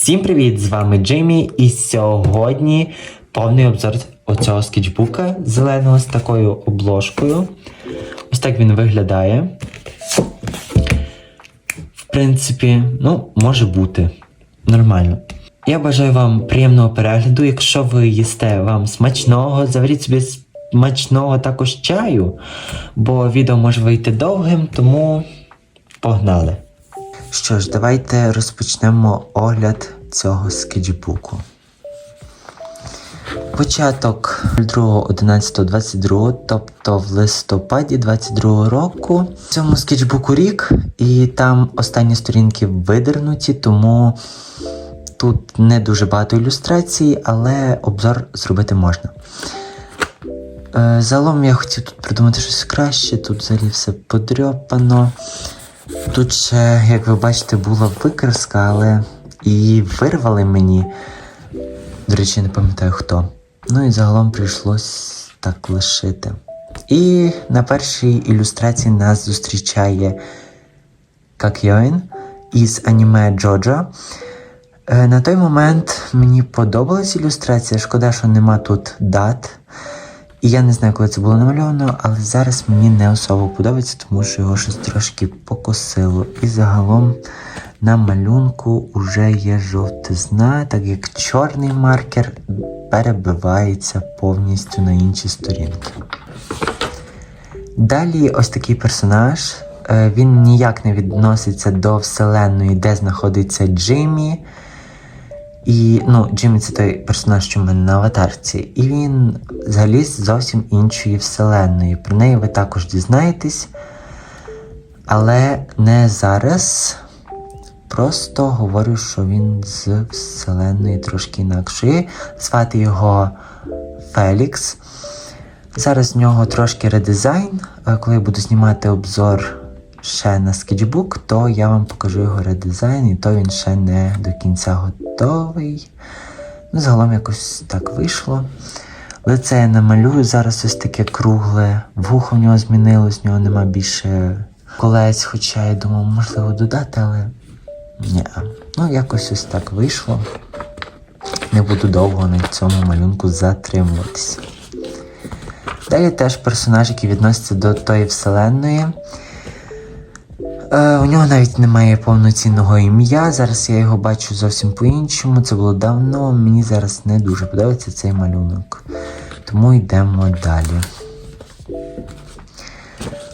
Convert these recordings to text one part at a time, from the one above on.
Всім привіт! З вами Джеймі, і сьогодні повний обзор оцього скетчбука зеленого з такою обложкою. Ось так він виглядає. В принципі, ну, може бути. Нормально. Я бажаю вам приємного перегляду. Якщо ви їсте вам смачного, заваріть собі смачного також чаю, бо відео може вийти довгим, тому погнали. Що ж, давайте розпочнемо огляд цього скетчбуку. Початок 02.11.22, тобто в листопаді 22 року. В цьому скетчбуку рік, і там останні сторінки видернуті, тому тут не дуже багато ілюстрацій, але обзор зробити можна. Е, Загалом я хотів тут придумати щось краще, тут взагалі все подрьопано. Тут ще, як ви бачите, була викраска, але її вирвали мені. До речі, не пам'ятаю хто. Ну і загалом прийшлось так лишити. І на першій ілюстрації нас зустрічає Какйоін із аніме Джоджо. Е, На той момент мені подобалась ілюстрація, шкода, що нема тут дат. І я не знаю, коли це було намальовано, але зараз мені не особо подобається, тому що його щось трошки покосило. І загалом на малюнку вже є жовтизна, так як чорний маркер перебивається повністю на інші сторінки. Далі ось такий персонаж. Е, Він ніяк не відноситься до вселенної, де знаходиться Джиммі. І ну, Джиммі це той персонаж, що в мене на аватарці. І він взагалі з зовсім іншої вселенної. Про неї ви також дізнаєтесь. Але не зараз. Просто говорю, що він з вселенної трошки інакшої. Звати його Фелікс. Зараз в нього трошки редизайн. Е, Коли я буду знімати обзор ще на скетчбук, то я вам покажу його редизайн, і то він ще не до кінця готовий. Ну, загалом якось так вийшло. Лице я намалюю, зараз ось таке кругле, вухо в нього змінилось, в нього нема більше колець, хоча я думав, можливо, додати, але ні. Ну, якось ось так вийшло. Не буду довго на цьому малюнку затримуватися. Далі теж персонаж, який відноситься до тої вселенної. Е, у нього навіть немає повноцінного ім'я. Зараз я його бачу зовсім по-іншому. Це було давно. Мені зараз не дуже подобається цей малюнок. Тому йдемо далі.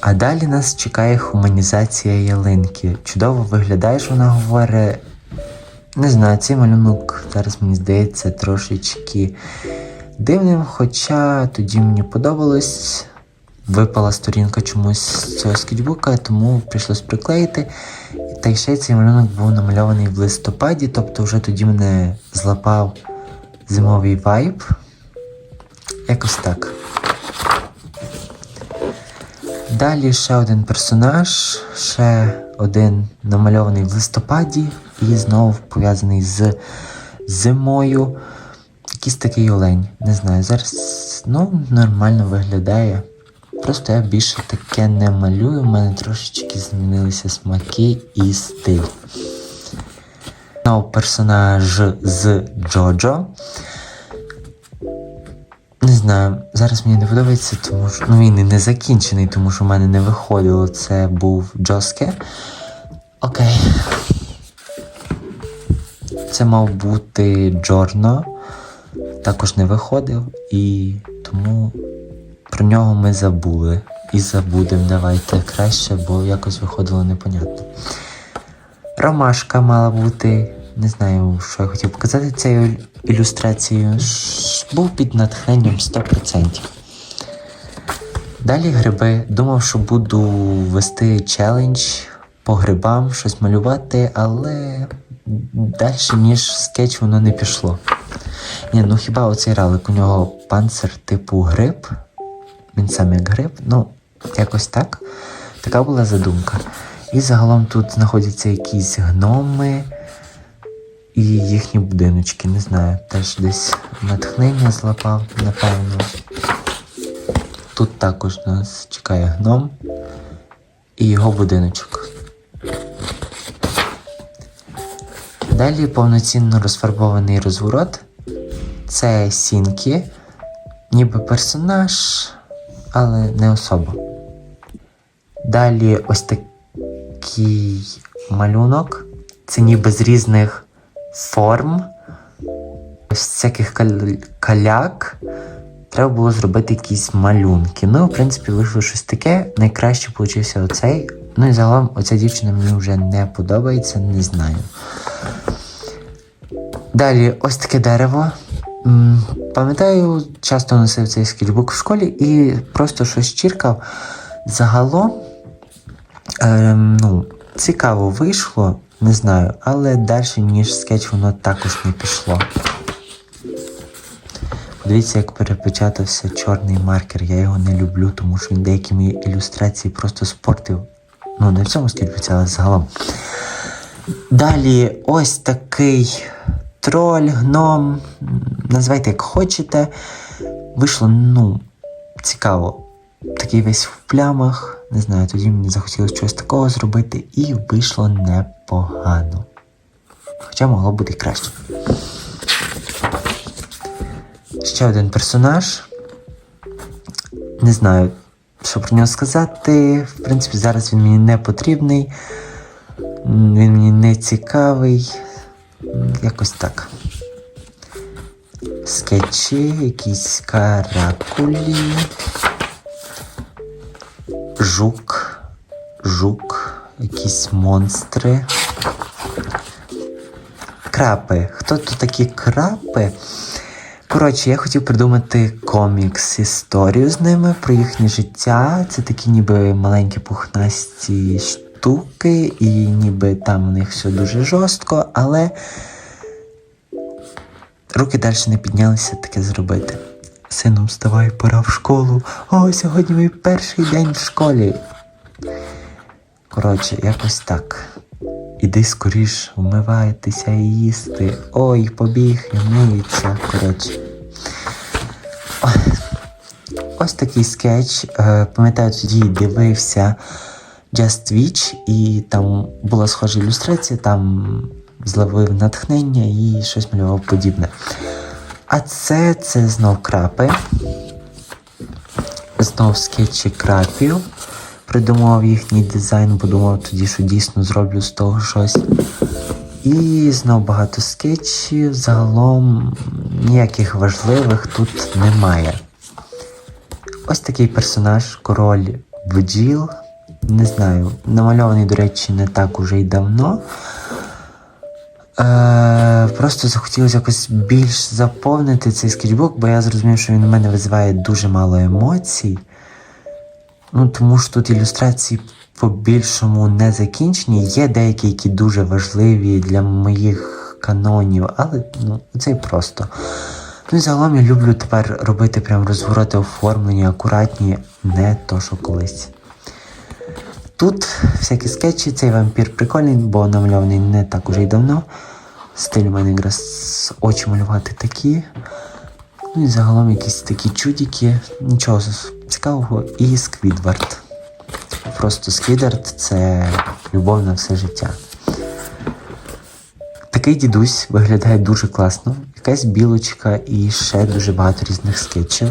А далі нас чекає хуманізація ялинки. Чудово виглядає, що вона говорить. Не знаю, цей малюнок зараз мені здається трошечки дивним, хоча тоді мені подобалось. Випала сторінка чомусь з цього скетчбука, тому прийшлось приклеїти. Та ще цей малюнок був намальований в листопаді, тобто вже тоді мене злапав зимовий вайб. Якось так. Далі ще один персонаж, ще один намальований в листопаді і знову пов'язаний з зимою. Якийсь такий олень. Не знаю, зараз ну, нормально виглядає. Просто я більше таке не малюю, в мене трошечки змінилися смаки і стиль. Знову персонаж з Джоджо. Не знаю, зараз мені не подобається, тому що ну, він і не закінчений, тому що в мене не виходило. Це був Джоске. Окей. Це мав бути Джорно. Також не виходив, і тому про нього ми забули. І забудемо, давайте краще, бо якось виходило непонятно. Ромашка мала бути. Не знаю, що я хотів показати цією ілюстрацією. Був під натхненням 100%. Далі гриби. Думав, що буду вести челендж по грибам, щось малювати, але далі, ніж скетч, воно не пішло. Ні, ну хіба оцей ралик, у нього панцир типу гриб. Він сам як гриб, ну, якось так. Така була задумка. І загалом тут знаходяться якісь гноми і їхні будиночки, не знаю, теж десь натхнення злапав, напевно. Тут також нас чекає гном і його будиночок. Далі повноцінно розфарбований розворот. Це Сінкі, ніби персонаж, але не особа. Далі ось такий малюнок. Це ніби з різних форм, ось всяких кал- каляк. Треба було зробити якісь малюнки. Ну, в принципі, вийшло щось таке. Найкраще получився оцей. Ну і загалом оця дівчина мені вже не подобається, не знаю. Далі ось таке дерево. Пам'ятаю, часто носив цей скетчбук в школі і просто щось чіркав. Загалом, ем, ну, цікаво вийшло, не знаю, але далі, ніж скетч, воно також не пішло. Дивіться, як перепечатався чорний маркер. Я його не люблю, тому що він деякі мої ілюстрації просто спортив. Ну, не в цьому скетчбуці, але загалом. Далі ось такий троль, гном, називайте як хочете. Вийшло, ну, цікаво. Такий весь в плямах. Не знаю, тоді мені захотілося щось такого зробити, і вийшло непогано. Хоча могло бути краще. Ще один персонаж. Не знаю, що про нього сказати. В принципі, зараз він мені не потрібний. Він мені не цікавий. Якось так. Скетчі, якісь каракулі. Жук. Жук. Якісь монстри. Крапи. Хто тут такі крапи? Коротше, я хотів придумати комікс, історію з ними про їхнє життя. Це такі ніби маленькі пухнасті штуки, і ніби там у них все дуже жорстко, але руки далі не піднялися таке зробити. Сину, вставай, пора в школу. О, сьогодні мій перший день в школі. Коротше, якось так. Іди скоріш вмивайтеся і їсти. Ой, побіг і миється. Коротше. Ось такий скетч. Е, Пам'ятаю, тоді дивився Just Witch, і там була схожа ілюстрація, там зловив натхнення і щось малював подібне. А це, це знов крапи. Знов скетчі крапів. Придумав їхній дизайн, подумав тоді, що дійсно зроблю з того щось. І знов багато скетчів. Загалом ніяких важливих тут немає. Ось такий персонаж, король бджіл. Не знаю, намальований, до речі, не так уже й давно. Е, просто захотілося якось більш заповнити цей скетчбук, бо я зрозумів, що він у мене визиває дуже мало емоцій. Ну, тому що тут ілюстрації по-більшому не закінчені. Є деякі, які дуже важливі для моїх канонів, але ну, це просто. Ну і загалом я люблю тепер робити прям розвороти оформлені, акуратні, не то, що колись. Тут всякі скетчі, цей вампір прикольний, бо намальований не так уже й давно. Стиль у мене якраз очі малювати такі. Ну і загалом якісь такі чудики, нічого цікавого. І Сквідвард. Просто Сквідвард це любов на все життя. Такий дідусь виглядає дуже класно. Якась білочка і ще дуже багато різних скетчів.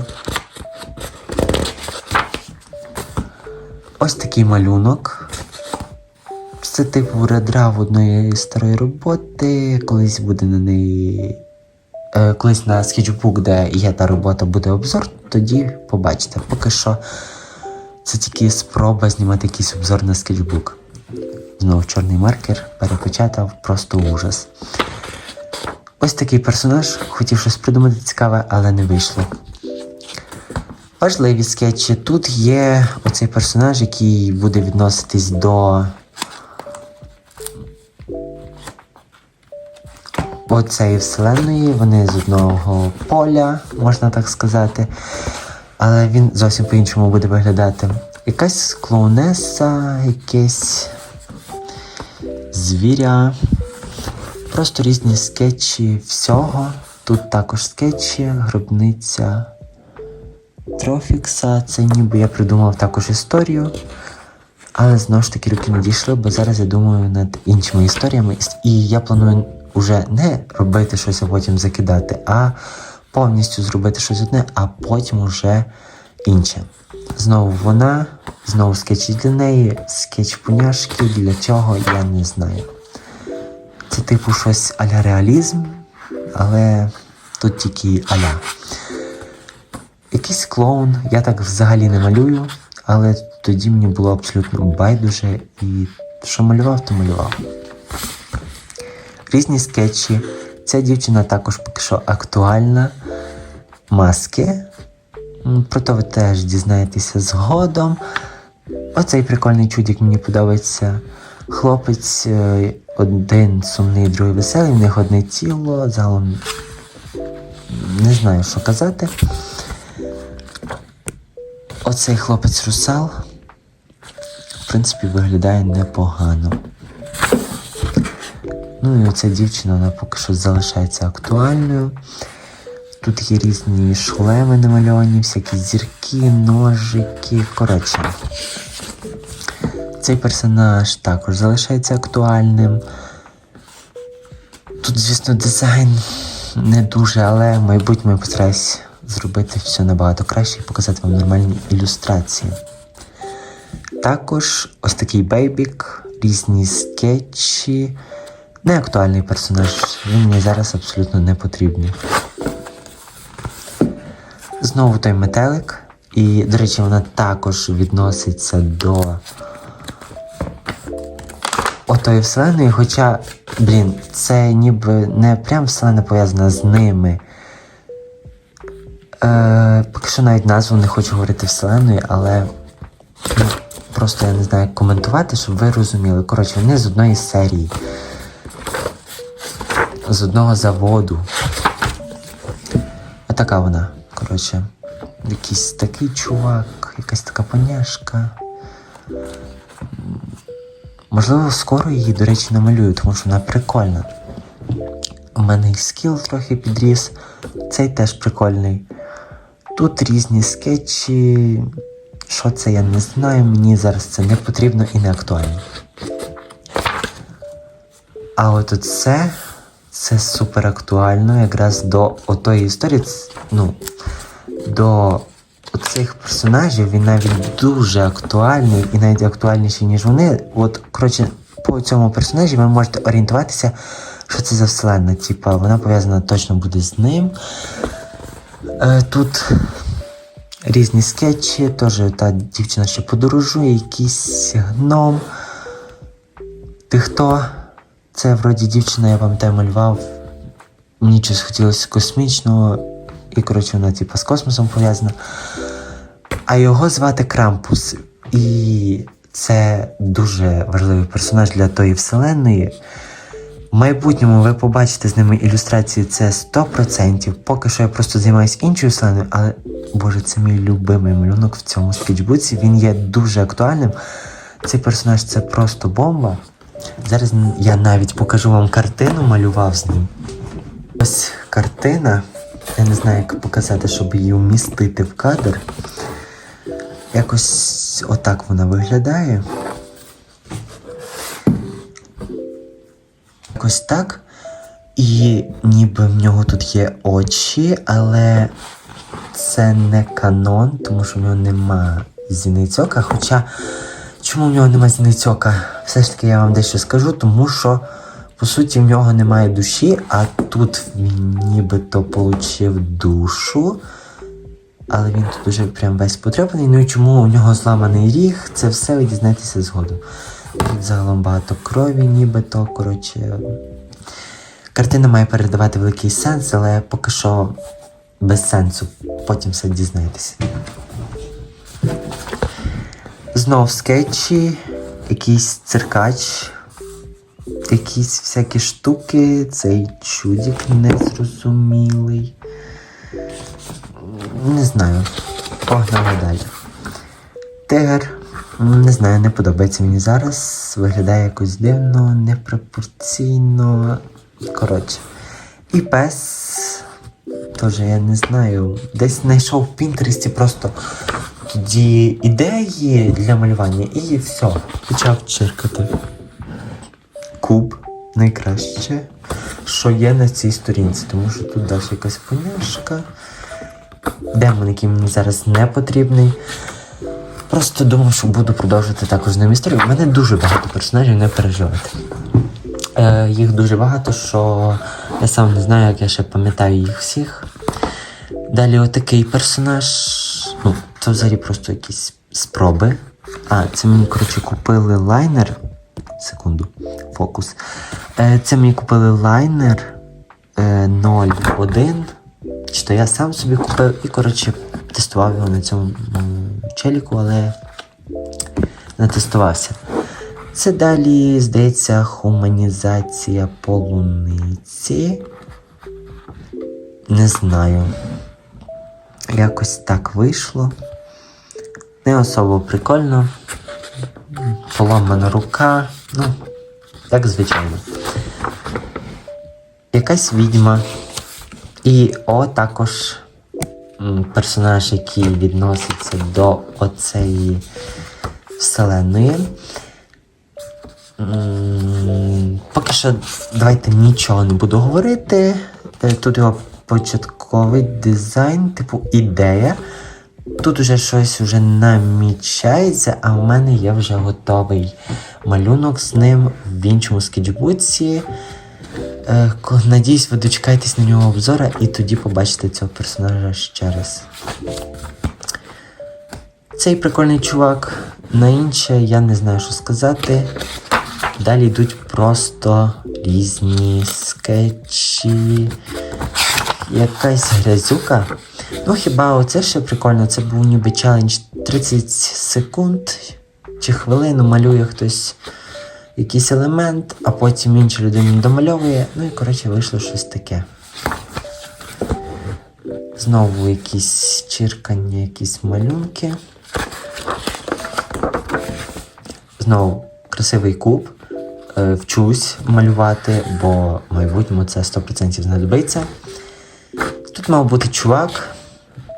Ось такий малюнок. Це типу редрав одної старої роботи. Колись буде на неї. Е, колись на скетчбук, де є та робота, буде обзор, тоді побачите. Поки що це тільки спроба знімати якийсь обзор на скетчбук. Знову чорний маркер, перепечатав, просто ужас. Ось такий персонаж, хотів щось придумати цікаве, але не вийшло. Важливі скетчі. Тут є оцей персонаж, який буде відноситись до оцеї вселеної. Вони з одного поля, можна так сказати. Але він зовсім по-іншому буде виглядати. Якась клоунеса, якесь звіря. Просто різні скетчі всього. Тут також скетчі, гробниця Трофікса. Це ніби я придумав також історію. Але знову ж таки руки не дійшли, бо зараз я думаю над іншими історіями. І я планую уже не робити щось, а потім закидати, а повністю зробити щось одне, а потім уже інше. Знову вона, знову скетчі для неї, скетч пуняшки, для чого, я не знаю. Це типу щось аля реалізм, але тут тільки аля. Якийсь клоун, я так взагалі не малюю, але тоді мені було абсолютно байдуже і що малював, то малював. Різні скетчі. Ця дівчина також поки що актуальна. Маски. Про то ви теж дізнаєтеся згодом. Оцей прикольний чудик мені подобається. Хлопець е, один сумний, другий веселий, в них одне тіло, загалом не знаю, що казати. Оцей хлопець русал, в принципі, виглядає непогано. Ну і оця дівчина, вона поки що залишається актуальною. Тут є різні шлеми намальовані, всякі зірки, ножики. Коротше. Цей персонаж також залишається актуальним. Тут, звісно, дизайн не дуже, але майбутньому я постараюсь зробити все набагато краще і показати вам нормальні ілюстрації. Також ось такий бейбік, різні скетчі. Неактуальний персонаж, він мені зараз абсолютно не потрібний. Знову той метелик. І, до речі, вона також відноситься до отої вселеної, хоча, блін, це ніби не прям вселена пов'язана з ними. Е, поки що навіть назву не хочу говорити вселеною, але ну, просто я не знаю, як коментувати, щоб ви розуміли. Коротше, вони з одної серії, з одного заводу. Отака вона, коротше. Якийсь такий чувак, якась така поняшка. Можливо, скоро її, до речі, намалюю, тому що вона прикольна. У мене і скіл трохи підріс, цей теж прикольний. Тут різні скетчі. Що це, я не знаю, мені зараз це не потрібно і не актуально. А от це, це супер актуально якраз до отої історії. Ну, до цих персонажів він навіть дуже актуальний і навіть актуальніший, ніж вони. От, коротше, по цьому персонажі ви можете орієнтуватися, що це за вселенна. Типа, вона пов'язана точно буде з ним. Е, тут різні скетчі, теж та дівчина ще подорожує, якийсь гном. Ти хто? Це вроді дівчина, я пам'ятаю, малював. Мені щось хотілося космічного, і коротше вона типу, з космосом пов'язана. А його звати Крампус. І це дуже важливий персонаж для тої вселеної. В майбутньому ви побачите з ними ілюстрації, це 100%. Поки що я просто займаюся іншою вселеною, але боже, це мій любимий малюнок в цьому скетчбуці. Він є дуже актуальним. Цей персонаж це просто бомба. Зараз я навіть покажу вам картину, малював з ним. Ось картина. Я не знаю, як показати, щоб її вмістити в кадр. Якось отак вона виглядає. Якось так. І ніби в нього тут є очі, але це не канон, тому що в нього нема зіницьока. Хоча чому в нього нема зіницьока? Все ж таки я вам дещо скажу, тому що по суті в нього немає душі, а тут він нібито получив душу. Але він тут уже прям весь потребаний. Ну і чому у нього зламаний ріг, це все ви дізнаєтеся згодом. Тут загалом багато крові, нібито, коротше. Картина має передавати великий сенс, але поки що без сенсу. Потім все дізнаєтеся. Знов скетчі, якийсь циркач, якісь всякі штуки, цей чудик незрозумілий. Не знаю. Погнали далі. Тигр. Не знаю, не подобається мені зараз. Виглядає якось дивно, непропорційно. Коротше. І пес. Теж я не знаю. Десь знайшов в Пінтересті просто тоді ідеї для малювання і все. Почав чиркати. Куб найкраще. що є на цій сторінці, тому що тут далі якась поняшка. Демон, який мені зараз не потрібний. Просто думав, що буду продовжувати також ним історію. У мене дуже багато персонажів, не переживайте. Е, їх дуже багато, що я сам не знаю, як я ще пам'ятаю їх всіх. Далі отакий персонаж. Ну, це взагалі просто якісь спроби. А, це мені, коротше, купили лайнер. Секунду, фокус. Е, це мені купили лайнер е, 01. Чи то я сам собі купив і, коротше, тестував його на цьому м, челіку, але не тестувався. Це далі, здається, хуманізація полуниці. Не знаю. Якось так вийшло. Не особо прикольно. Поламана рука. Ну, як звичайно. Якась відьма. І о, також персонаж, який відноситься до оцеї вселеної. Поки що давайте нічого не буду говорити. Е, Тут його початковий дизайн, типу ідея. Тут уже щось вже намічається, а в мене є вже готовий малюнок з ним в іншому скетчбуці. Е, Надіюсь, ви дочекаєтесь на нього обзора і тоді побачите цього персонажа ще раз. Цей прикольний чувак. На інше я не знаю, що сказати. Далі йдуть просто різні скетчі. Якась грязюка. Ну, хіба оце ще прикольно, це був ніби челендж 30 секунд чи хвилину малює хтось якийсь елемент, а потім інша людина домальовує. Ну і коротше вийшло щось таке. Знову якісь чиркання, якісь малюнки. Знову красивий куб. Е, Вчусь малювати, бо в майбутньому це 100% знадобиться. Тут мав бути чувак.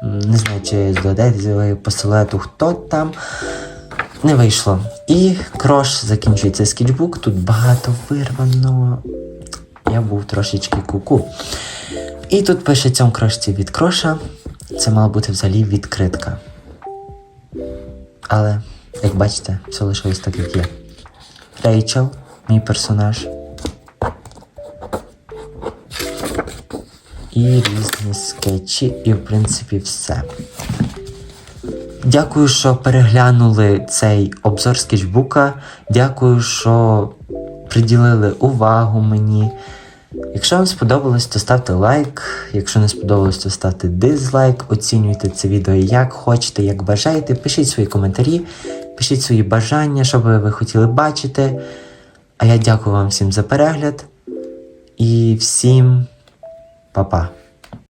Не знаю, чи здогадаєтеся ви хто там. Не вийшло. І крош закінчується скетчбук. Тут багато вирвано. Я був трошечки куку. І тут пише цьому крошці від кроша. Це мала бути взагалі відкритка. Але, як бачите, все лишилось так, як є. Рейчел, мій персонаж. І різні скетчі, і в принципі все. Дякую, що переглянули цей обзор скетчбука. Дякую, що приділили увагу мені. Якщо вам сподобалось, то ставте лайк. Якщо не сподобалось, то ставте дизлайк. Оцінюйте це відео як хочете, як бажаєте. Пишіть свої коментарі, пишіть свої бажання, що би ви хотіли бачити. А я дякую вам всім за перегляд. І всім па-па.